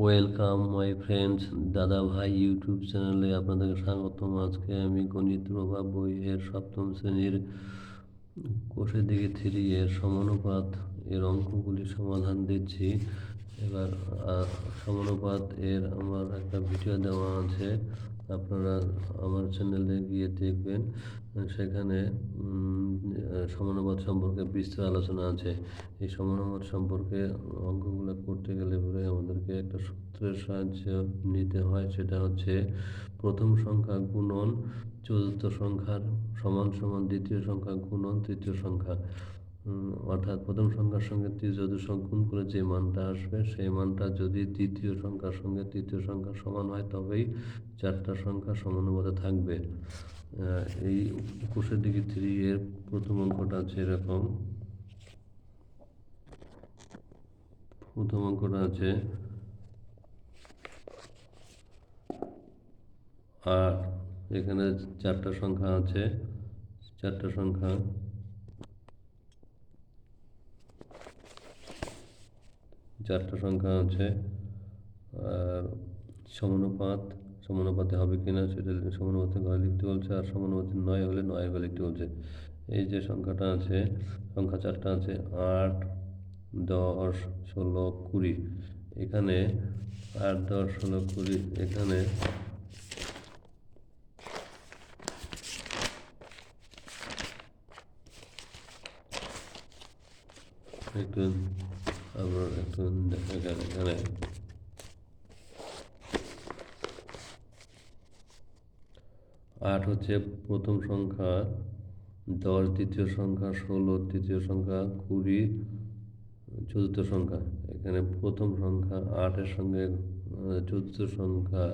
Welcome my friends দাদা ভাই YouTube চ্যানেলে আপনাদের স্বাগতম। আজকে আমি গণিত প্রভাব বইয়ের সপ্তম শ্রেণির কোষের দিকে থ্রি এর সমানুপাত এর অঙ্কগুলি সমাধান দিচ্ছি। এবার সমানুপাত এর আমার একটা ভিডিও দেওয়া আছে। আপনারা আমার চ্যানেলে গিয়ে দেখবেন সেখানে আহ, সম্পর্কে বিস্তর আলোচনা আছে। এই সমানুপাত সম্পর্কে অঙ্কগুলো করতে গেলে পরে আমাদেরকে একটা সূত্রের সাহায্য নিতে হয় সেটা হচ্ছে প্রথম সংখ্যা গুণন চতুর্থ সংখ্যার সমান সমান দ্বিতীয় সংখ্যা গুণন তৃতীয় সংখ্যা। অর্থাৎ প্রথম সংখ্যার সঙ্গে তৃতীয় সংখ্যা গুণ করে যে মানটা আসবে, সেই মানটা যদি দ্বিতীয় সংখ্যার সঙ্গে তৃতীয় সংখ্যা সমান হয়, তবেই চারটা সংখ্যা সমানুপাতে থাকবে। এই কোষের দিকে থ্রি এর প্রথম অঙ্কটা আছে এরকম। প্রথম অঙ্কটা আছে আর, এখানে চারটা সংখ্যা আছে, চারটা সংখ্যা চারটা সংখ্যা আছে। আর সমানুপাত, সমানুপাতে হবে কিনা সেটা সমানুপাতে ঘরে লিখতে বলছে, আর সমানুপাতে নয় হলে নয় ঘরে লিখতে বলছে। এই যে সংখ্যাটা আছে, সংখ্যা চারটা আছে, আট, দশ, ষোলো, কুড়ি। এখানে আট, দশ, ষোলো, কুড়ি, এখানে একটু আবার একটু দেখা গেল এখানে। আট হচ্ছে প্রথম সংখ্যা, দশ দ্বিতীয় সংখ্যা, ষোলো তৃতীয় সংখ্যা, কুড়ি চতুর্থ সংখ্যা। এখানে প্রথম সংখ্যা আটের সঙ্গে চতুর্থ সংখ্যা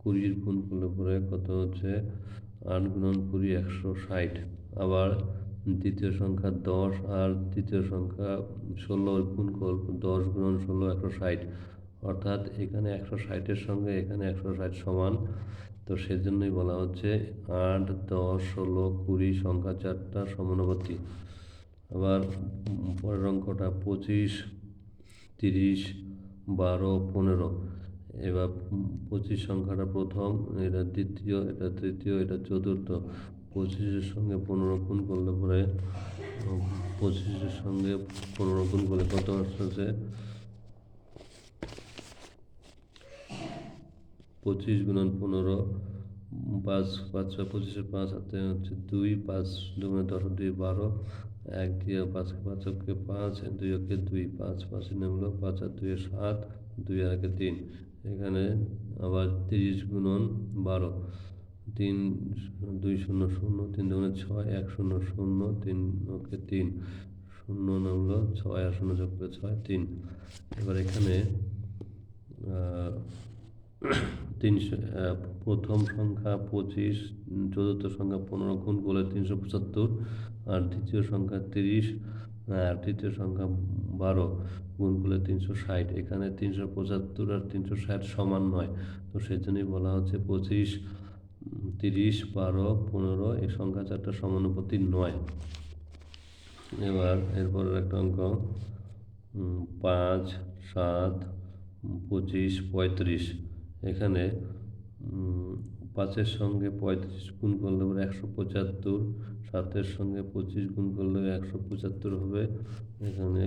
কুড়ির গুণ করলে পরে কত হচ্ছে? আট গুণন কুড়ি একশো ষাট। আবার দ্বিতীয় সংখ্যা দশ আর তৃতীয় সংখ্যা ষোলো গুণ করব দশ গুণ ষোলো একশো ষাট। অর্থাৎ এখানে একশো ষাটের সঙ্গে এখানে একশো ষাট সমান। তো সেজন্যই বলা হচ্ছে আট, দশ, ষোলো, কুড়ি সংখ্যা চারটা সমানুপাতি আবার পরের অঙ্কটা পঁচিশ, তিরিশ, বারো, পনেরো। এবার পঁচিশ সংখ্যাটা প্রথম, এটা দ্বিতীয়, এটা তৃতীয়, এটা চতুর্থ। পঁচিশের সঙ্গে পনেরো গুণ করলে পরে, পঁচিশের সঙ্গে পনেরো গুণ করলে কত আসতেছে পঁচিশ গুণন পনেরো, পাঁচ পাঁচ ছয়, পঁচিশের পাঁচ হাতে হচ্ছে দুই, পাঁচ দুগুণে দশ, দুই, বারো, এক দিয়ে পাঁচ পাঁচ অক্ষে পাঁচ দুই অক্ষে দুই, পাঁচ পাঁচ নামলো পাঁচ আর দুই, সাত, দুই আর একে তিন। এখানে আবার তিরিশ গুণন বারো। তিন দুই শূন্য শূন্য, তিন দুগুণে ছয়, এক শূন্য শূন্য, তিন অক্ষে তিন, শূন্য নামলো ছয় আর শূন্য যোগ করে ছয়, তিন। এবার এখানে তিনশো প্রথম সংখ্যা পঁচিশ, চতুর্থ সংখ্যা পনেরো গুণ করলে তিনশো পঁচাত্তর, আর দ্বিতীয় সংখ্যা তিরিশ, আর তৃতীয় সংখ্যা বারো গুণ করলে তিনশো ষাট। এখানে তিনশো পঁচাত্তর আর তিনশো ষাট সমান নয়। তো সেজন্যই বলা হচ্ছে পঁচিশ তিরিশ, বারো, পনেরো, এই সংখ্যা চারটা সমানুপাতি নয়। এবার এরপরের একটা অঙ্ক পাঁচ, সাত, পঁচিশ, পঁয়ত্রিশ। এখানে পাঁচের সঙ্গে পঁয়ত্রিশ গুণ করলে পরে একশো পঁচাত্তর, সাতের সঙ্গে পঁচিশ গুণ করলে একশো পঁচাত্তর হবে। এখানে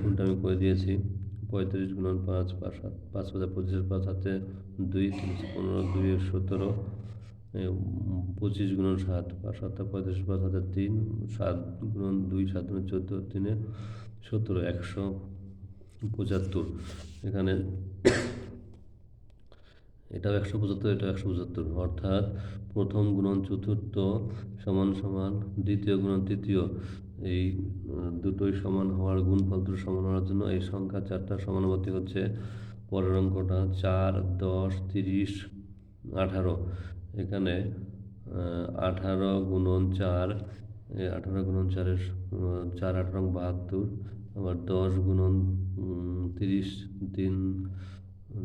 গুণটা আমি করে দিয়েছি। পঁয়ত্রিশ গুণন পাঁচ পাঁচ পাঁচ পাঁচ পঁচিশের পাঁচ হাতে দুই তিন পনেরো, দুই সতেরো পঁচিশ গুণন সাত, পাঁচ সাতটা পঁয়ত্রিশ, পাঁচ হাতে তিন, সাত গুণন দুই, সাত গুণন চোদ্দ, তিনে সতেরো, একশো পঁচাত্তর। এখানে এটাও একশো পঁচাত্তর, এটাও একশো পঁচাত্তর। অর্থাৎ প্রথম গুণন চতুর্থ সমান সমান দ্বিতীয় গুণন তৃতীয়। এই দুটোই সমান হওয়ার গুণফল দুটো সমান হওয়ার জন্য এই সংখ্যা চারটা সমানুপাতি হচ্ছে পরের অঙ্কটা চার, দশ, তিরিশ, আঠারো। এখানে আঠারো গুণন চার আঠারো গুণন চারের চার আঠারো বাহাত্তর, আবার দশ গুণন তিরিশ, তিন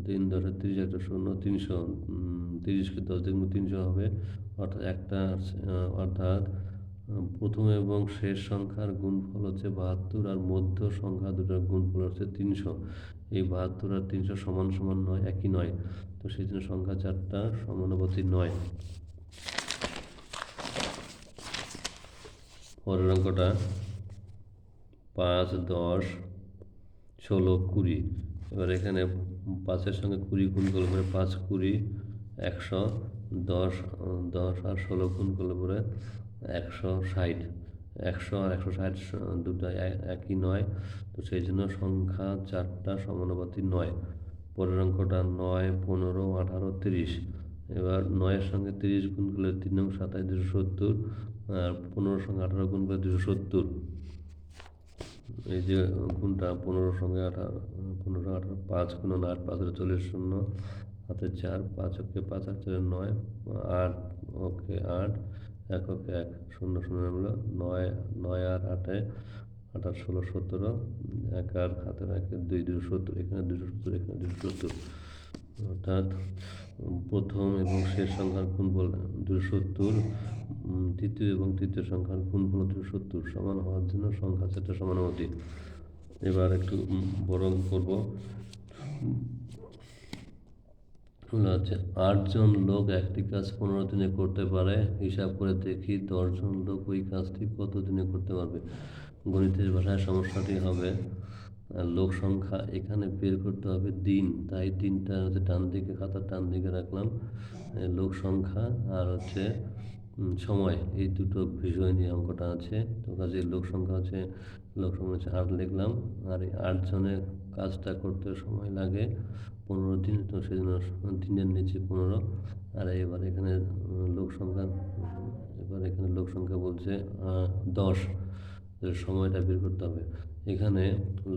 তিন দশে তিরিশ একটা শূন্য, তিনশো তিরিশকে দশ দিন তিনশো হবে, অর্থাৎ একটা অর্থাৎ প্রথম এবং শেষ সংখ্যার গুণফল হচ্ছে বাহাত্তর আর মধ্য সংখ্যা দুটোর গুণফল হচ্ছে তিনশো। এই বাহাত্তর আর তিনশো সমান সমান নয়, একই নয়। তো সেই জন্য সংখ্যা চারটা সমানুপাতিক নয়। পরের অঙ্কটা পাঁচ, দশ, ষোলো, কুড়ি। এবার এখানে পাঁচের সঙ্গে কুড়ি গুণ করলে পরে পাঁচ, কুড়ি, একশো, দশ দশ আর ষোলো গুণ করলে পরে একশো ষাট, একশো আর একশো ষাট দুটো এ- একই নয়। তো সেই জন্য সংখ্যা চারটা সমানুপাতিক নয়। পরের অঙ্কটা নয়, পনেরো, আঠারো, তিরিশ। এবার নয়ের সঙ্গে তিরিশ গুণ করলে তিন নং সাতাশ দুশো সত্তর, আর পনেরোর সঙ্গে আঠারো গুণ করলে দুশো সত্তর। এই যে গুণটা পনেরোর সঙ্গে আঠারো, পনেরো, আঠারো, পাঁচ গুণ আট, পাঁচ চল্লিশ শূন্য। হাতে চার, পাঁচ ওকে পাঁচ, আর চারে নয়, আট ওকে আট। এক ওকে এক, শূন্য শূন্য নয় নয় আর আটে আর ষোলো, সতেরো, এক আর হাতের একে, দুই দুশো সত্তর, এখানে দুশো সত্তর, এখানে দুশো সত্তর। অর্থাৎ প্রথম এবং শেষ সংখ্যার গুণফল দুশো সত্তর তৃতীয় এবং তৃতীয় সংখ্যার গুণফল দুশো সত্তর সমান হওয়ার জন্য সংখ্যা সেটা সমানুপাতি এবার একটু বড় করব। হচ্ছে, আটজন লোক একটি কাজ পনেরো দিনে করতে পারে, হিসাব করে দেখি দশজন লোক ওই কাজটি কত দিনে করতে পারবে। গণিতের ভাষায় সমস্যাটি হবে লোক সংখ্যা এখানে বের করতে হবে দিন। তাই দিনটা হচ্ছে ডান দিকে খাতার ডান দিকে রাখলাম লোক সংখ্যা আর হচ্ছে সময়। এই দুটো বিষয় নিয়ে অঙ্কটা আছে। তো কাজে লোক সংখ্যা হচ্ছে, লোক সংখ্যা হচ্ছে আট লিখলাম, আর এই আটজনের কাজটা করতে সময় লাগে। পনেরো দিন, তো জন্য দিনের নিচে পনেরো। আর এবার এখানে লোক সংখ্যা, এবার এখানে লোক সংখ্যা বলছে দশ। সময়টা বের করতে হবে। এখানে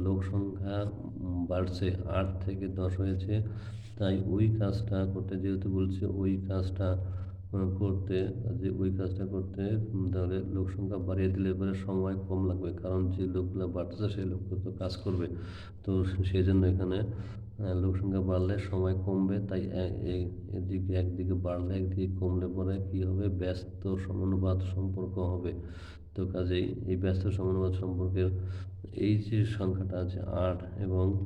লোক সংখ্যা বাড়ছে, আট থেকে দশ হয়েছে। তাই ওই কাজটা করতে যেহেতু বলছে, ওই কাজটা করতে, যে ওই কাজটা করতে তাহলে লোক সংখ্যা বাড়িয়ে দিলে পরে সময় কম লাগবে। কারণ যে লোকগুলো বাড়তেছে, সেই লোকগুলো তো কাজ করবে। তো সেই জন্য এখানে লোক সংখ্যা বাড়লে সময় কমবে। তাই এ- এ- এদিকে একদিকে বাড়লে একদিকে কমলে পরে কী হবে? ব্যস্ত সমানুপাত সম্পর্ক হবে। তো কাজেই এই ব্যস্ত সমানুপাত সম্পর্কের এই যে সংখ্যাটা আছে আট এবং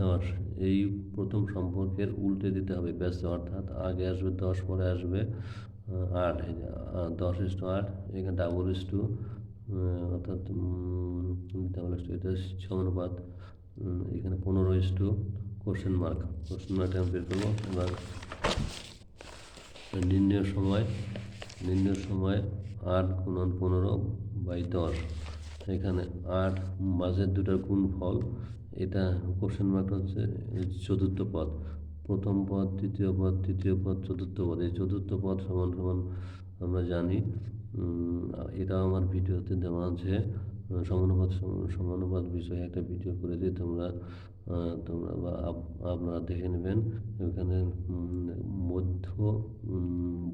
দশ এই প্রথম সম্পর্কের উল্টে দিতে হবে, ব্যস্ত, অর্থাৎ আগে আসবে দশ, পরে আসবে আট দশ ইস টু আট, এখানে ডাবল ইস টু অর্থাৎ ডাবল ইস টু, এটা সমানুপাত এখানে পনেরো is to question mark question মার্কটা আমি বের করব, এবার নির্ণয় সময় নির্ণয় সময় আট গুণন পনেরো বাই দশ। এখানে আট মাঝের দুটার গুণফল এটা কোশ্চেন মার্ক হচ্ছে চতুর্থ পদ। প্রথম পদ তৃতীয় পদ তৃতীয় পদ চতুর্থ পদ। এই চতুর্থ পদ সমান সমান আমরা জানি। উম, এটা আমার ভিডিওতে দেওয়া আছে। সমানুপাত সমানুপাত বিষয়ে একটা ভিডিও করে দিই তোমরা তোমরা বা আপ- আপনারা দেখে নেবেন। এখানে মধ্য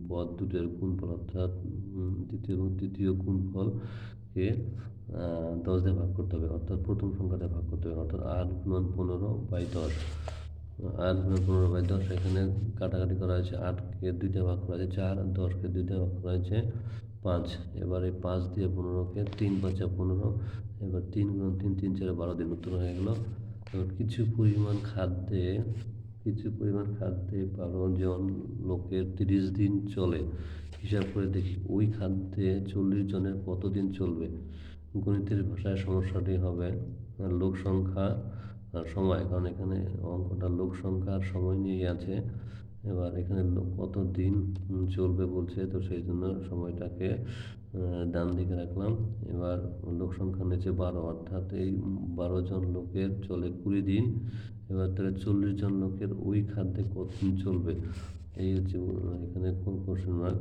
পদ দুটোর গুণফল অর্থাৎ দ্বিতীয় তৃতীয় গুণফলকে আহ, দশ দিয়ে ভাগ করতে হবে অর্থাৎ প্রথম সংখ্যাটা ভাগ করতে হবে অর্থাৎ আট গুণন পনেরো বাই দশ। আট গুণন পনেরো বাই দশ এখানে কাটাকাটি করা হয়েছে আটকে দুইটা ভাগ করা হয়েছে চার দশকে দুইটা ভাগ করা হয়েছে পাঁচ। এবার এই পাঁচ দিয়ে পনেরোকে তিন পাঁচা পনেরো এবার তিন গুণ তিন তিন চারে বারো দিন উত্তর হয়ে গেলো। এবার কিছু পরিমাণ খাদ্যে কিছু পরিমাণ খাদ্যে বারো জন লোকের তিরিশ দিন চলে হিসাব করে দেখি ওই খাদ্যে চল্লিশ জনের কতদিন চলবে। গণিতের ভাষায় সমস্যাটি হবে লোক সংখ্যা আর সময়, কারণ এখানে অঙ্কটা লোক সংখ্যা আর সময় নিয়ে আছে। এবার এখানে কত দিন চলবে বলছে, তো সেই জন্য সময়টাকে ডান দিকে রাখলাম। এবার লোক সংখ্যা নিচে বারো, অর্থাৎ এই বারো জন লোকের চলে কুড়ি দিন। এবার তাহলে চল্লিশ জন লোকের ওই খাদ্যে কতদিন চলবে? এই হচ্ছে এখানে কোন কোশ্চেন মার্ক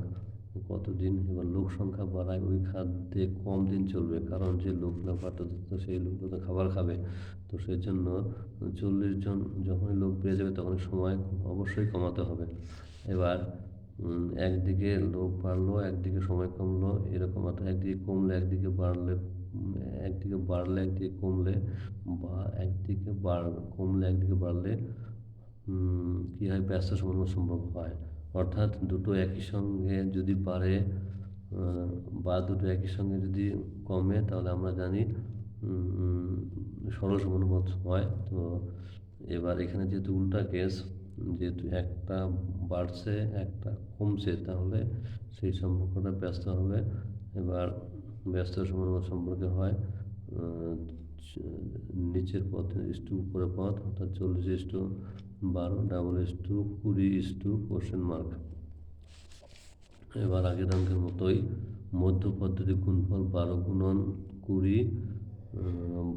কতদিন এবার লোক সংখ্যা বাড়ায়, ওই খাদ্যে কম দিন চলবে। কারণ যে লোকগুলো বাড়তে তো সেই লোকগুলো তো খাবার খাবে। তো সেই জন্য চল্লিশ জন যখনই লোক বেড়ে যাবে তখন সময় অবশ্যই কমাতে হবে। এবার একদিকে লোক বাড়লো, একদিকে সময় কমলো, এরকম অর্থাৎ একদিকে কমলে একদিকে বাড়লে একদিকে বাড়লে একদিকে কমলে বা একদিকে বাড় কমলে একদিকে বাড়লে কী হয়? ব্যস্ত সমানুপাত সম্ভব হয়। অর্থাৎ দুটো একই সঙ্গে যদি বাড়ে বা দুটো একই সঙ্গে যদি কমে তাহলে আমরা জানি উম, সরল সমানুপাত হয়। তো এবার এখানে যেহেতু উল্টা কেস যেহেতু একটা বাড়ছে একটা কমছে তাহলে সেই সম্পর্কটা ব্যস্ত হবে। এবার ব্যস্ত সমানুপাত সম্পর্কে হয় নিচের পথ ইস টু উপরের পথ অর্থাৎ চল্লিশ ইস টু বারো ডাবল ইস টু কুড়ি ইস টু কোশ্চেন মার্ক এবার আগের অঙ্কের মতোই মধ্য পদ্ধতি গুণফল বারো গুণন কুড়ি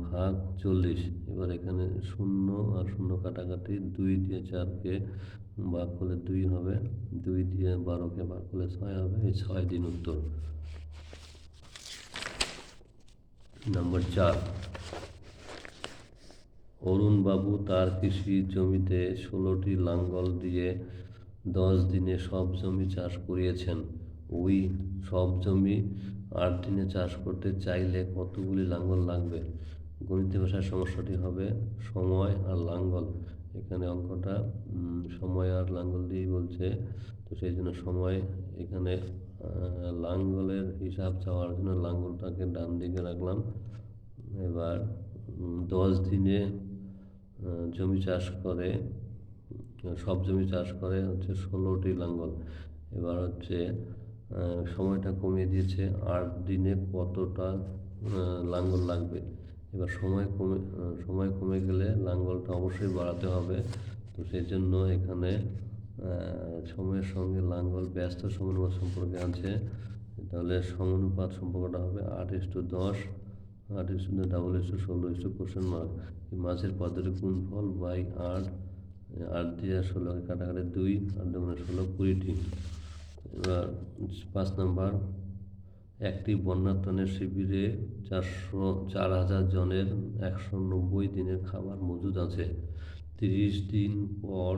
ভাগ চল্লিশ। এবার এখানে শূন্য আর শূন্য কাটাকাটি দুই দিয়ে চারকে ভাগ করলে দুই হবে, দুই দিয়ে বারোকে ভাগ করলে ছয় হবে, এই ছয় দিন উত্তর। নম্বর চার। অরুণবাবু তার কৃষি জমিতে ষোলোটি লাঙ্গল দিয়ে দশ দিনে সব জমি চাষ করিয়েছেন। ওই সব জমি আট দিনে চাষ করতে চাইলে কতগুলি লাঙ্গল লাগবে? গণিতের ভাষার সমস্যাটি হবে সময় আর লাঙ্গল। এখানে অঙ্কটা সময় আর লাঙ্গল দিয়েই বলছে। তো সেই জন্য সময় এখানে লাঙ্গলের হিসাব চাওয়ার জন্য লাঙ্গলটাকে ডান দিকে রাখলাম। এবার দশ দিনে জমি চাষ করে সব জমি চাষ করে হচ্ছে ষোলোটি লাঙ্গল। এবার হচ্ছে সময়টা কমিয়ে দিয়েছে আট দিনে কতটা লাঙ্গল লাগবে? এবার সময় কমে সময় কমে গেলে লাঙ্গলটা অবশ্যই বাড়াতে হবে। তো সেই জন্য এখানে সময়ের সঙ্গে লাঙ্গল ব্যস্ত সমানুপাত সম্পর্কে আছে। তাহলে সমানুপাত সম্পর্কটা হবে আট ইস্টু দশ, আট is to double is to ষোলো ইস্টু কোশ্চেন মার্ক। মাঝের পদের গুণফল বাই আট আট দিয়ে ষোলোকে কাটাকাটি দুই আর দুগুণে ষোলো কুড়িটি এবার পাঁচ নাম্বার, একটি বন্যাত্রাণের শিবিরে চারশো, চার হাজার জনের একশো নব্বই দিনের খাবার মজুদ আছে। তিরিশ দিন পর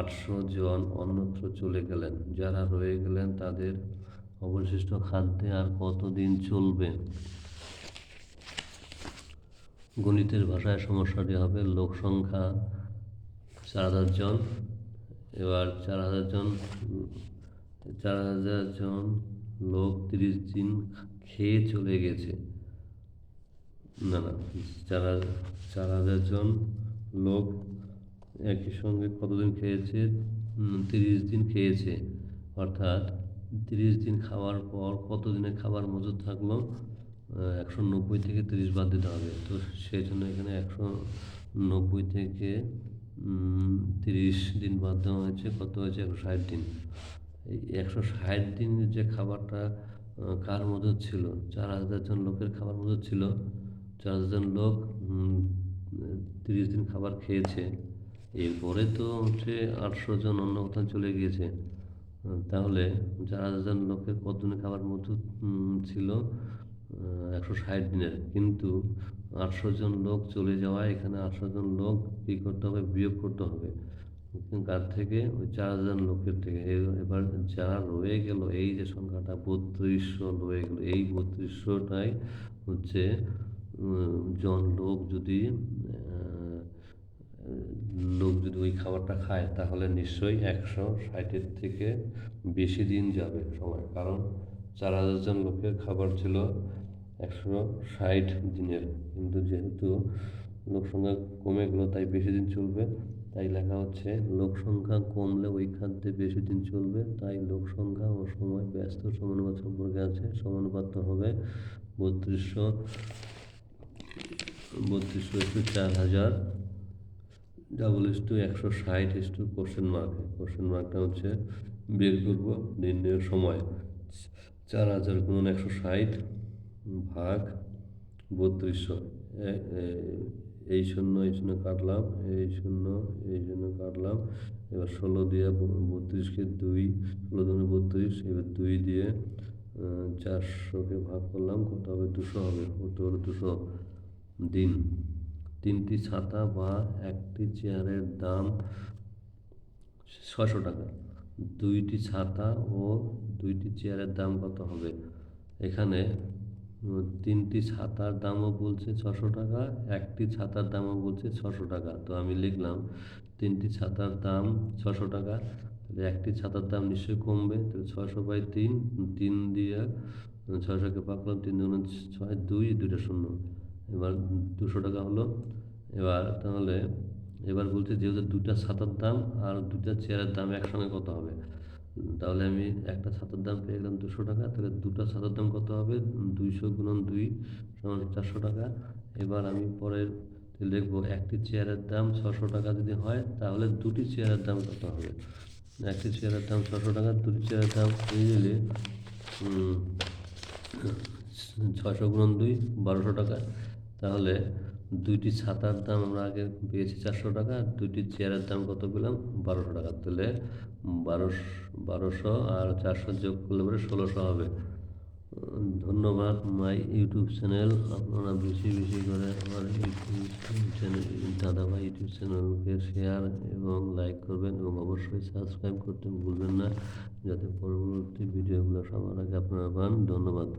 আটশো জন অন্যত্র চলে গেলেন। যারা রয়ে গেলেন তাদের অবশিষ্ট খাদ্যে আর কতদিন চলবে? গণিতের ভাষায় সমস্যাটি হবে লোক সংখ্যা চার হাজার জন। এবার চার হাজার জন, চার হাজার জন লোক তিরিশ দিন খেয়ে চলে গেছে। না না, চার চার হাজার জন লোক একই সঙ্গে কতদিন খেয়েছে? তিরিশ দিন খেয়েছে। অর্থাৎ তিরিশ দিন খাওয়ার পর কত দিনের খাবার মজুদ থাকল? একশো নব্বই থেকে তিরিশ বাদ দিতে হবে। তো সেই জন্য এখানে একশো নব্বই থেকে তিরিশ দিন বাদ দেওয়া হয়েছে। কত হয়েছে? একশো ষাট দিন। এই একশো ষাট দিন যে খাবারটা কার মজুদ ছিল? চার হাজার জন লোকের খাবার মজুদ ছিল। চার হাজার জন লোক তিরিশ দিন খাবার খেয়েছে। এরপরে তো হচ্ছে আটশো জন অন্য কোথাও চলে গিয়েছে। তাহলে চার হাজার জন লোকের কতদিনের খাবার মজুদ ছিল? একশো ষাট দিনের। কিন্তু আটশো জন লোক চলে যাওয়ায় এখানে আটশো জন লোক কী করতে হবে? বিয়োগ করতে হবে। কার থেকে ওই চার হাজার লোকের থেকে। এবার যারা রয়ে গেল, এই যে সংখ্যাটা বত্রিশশো রয়ে গেল। এই বত্রিশশোটাই হচ্ছে জন লোক যদি লোক যদি ওই খাবারটা খায়, তাহলে নিশ্চয়ই একশো ষাটের থেকে বেশি দিন যাবে সময়। কারণ চার হাজার জন লোকের খাবার ছিল একশো ষাট দিনের। কিন্তু যেহেতু লোক সংখ্যা কমে গেলো, তাই বেশি দিন চলবে। তাই লেখা হচ্ছে লোক সংখ্যা কমলে ওই খাদ্যে বেশি দিন চলবে। তাই লোক সংখ্যা ও সময় ব্যস্ত সমানুপাত সম্পর্কে আছে। সমানুপাতটা হবে বত্রিশশো বত্রিশশো একটু চার হাজার, ডাবল ইস টু একশো ষাট is to question mark. Question মার্কটা হচ্ছে, বের করব নির্ণয়ের সময়। চার হাজার গুণ একশো ষাট ভাগ বত্রিশশো এই শূন্য এই শূন্য কাটলাম, এই শূন্য এই শূন্য কাটলাম। এবার ষোলো দিয়ে বত্রিশকে দুই, ষোলো দুগুণে বত্রিশ, এবার দুই দিয়ে চারশোকে ভাগ করলাম কত হবে দুশো হবে কত হলো দুশো। দিন তিনটি ছাতা বা একটি চেয়ারের দাম ছশো টাকা। দুইটি ছাতা ও দুইটি চেয়ারের দাম কত হবে? এখানে তিনটি ছাতার দামও বলছে ছশো টাকা, একটি ছাতার দামও বলছে ছশো টাকা। তো আমি লিখলাম, তিনটি ছাতার দাম ছশো টাকা, তাহলে একটি ছাতার দাম নিশ্চয়ই কমবে, তাহলে ছশো বাই তিন তিন দিয়ে ছশোকে পাকলাম তিন দুগুণ ছয়, দুই, দুইটা শূন্য। এবার দুশো টাকা হলো। এবার তাহলে, এবার বলছে যেহেতু দুটা ছাতার দাম আর দুটা চেয়ারের দাম একসঙ্গে কত হবে? তাহলে আমি একটা ছাতার দাম পেয়ে গেলাম দুশো টাকা, তাহলে দুটা ছাতার দাম কত হবে? দুইশো গুণন দুই সমান চারশো টাকা। এবার আমি পরের লিখব একটি চেয়ারের দাম ছশো টাকা যদি হয়, তাহলে দুটি চেয়ারের দাম কত হবে? একটি চেয়ারের দাম ছশো টাকা, দুটি চেয়ারের দাম ইজিলি ছশো গুণন দুই, বারোশো টাকা। তাহলে দুইটি ছাতার দাম আমরা আগে পেয়েছি চারশো টাকা দুইটি চেয়ারের দাম কত পেলাম? বারোশো টাকা। তাহলে বারোশো বারোশো আর চারশো যোগ করলে পরে ষোলোশো হবে। ধন্যবাদ মাই ইউটিউব চ্যানেল। আপনারা বেশি বেশি করে আমার ইউটিউব চ্যানেল দাদাভাই ইউটিউব চ্যানেলকে শেয়ার এবং লাইক করবেন এবং অবশ্যই সাবস্ক্রাইব করতে ভুলবেন না, যাতে পরবর্তী ভিডিওগুলো সবার আগে আপনারা পান। ধন্যবাদ।